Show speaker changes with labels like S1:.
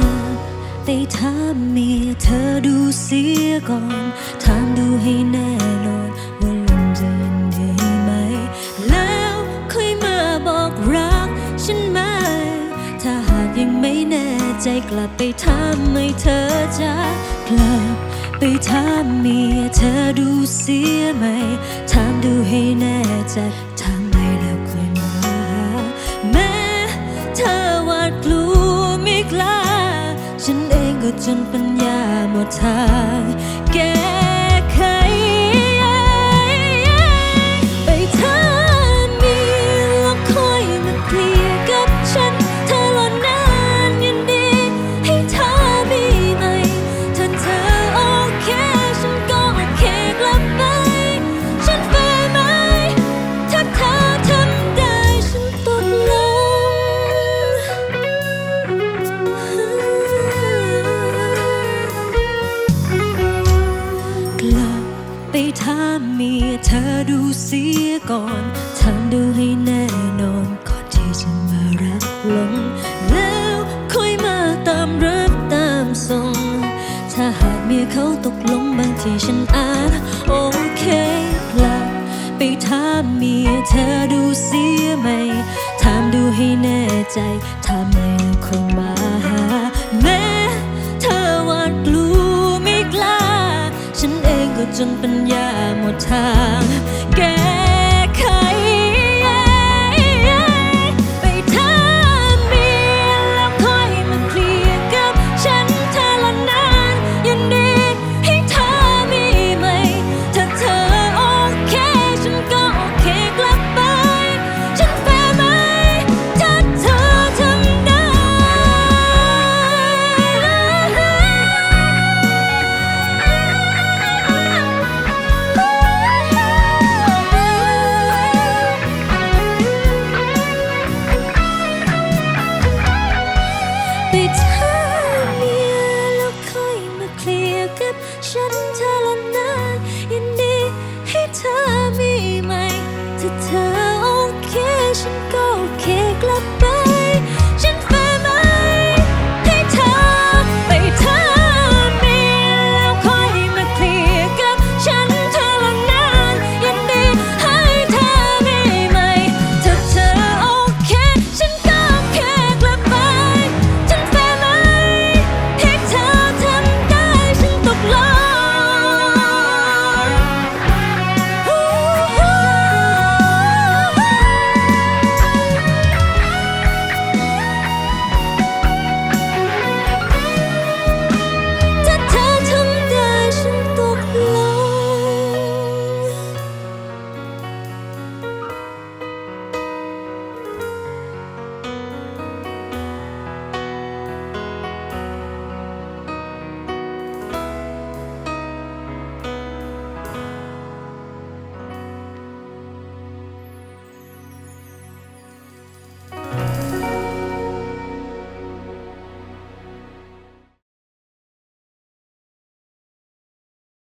S1: ลับไปถามเมียเธอดูเสียก่อน ถามดูให้แน่นอนว่าลุงจะยินดีไหม แล้วค่อยมาบอกรักฉันไหม ถ้าหากยังไม่แน่ใจกลับไปถามไม่เธอจะกลับไปถามเมียเธอดูเสียไหม ถามดูให้แน่ใจถาม จนปัญญาหมดทางแก้ อดูเสียก่อนทำดูให้แน่นอนก่อนที่จะมารักลง แล้วค่อยมาตามรักตามส่ง ถ้าหากเมียเขาตกลงบางทีฉันอาจโอเคกลับไปถามเมียเธอดูเสียไหมถามดูให้แน่ใจถ้าไม่แล้วค่อยมา จนปัญญาหมดทางแก to time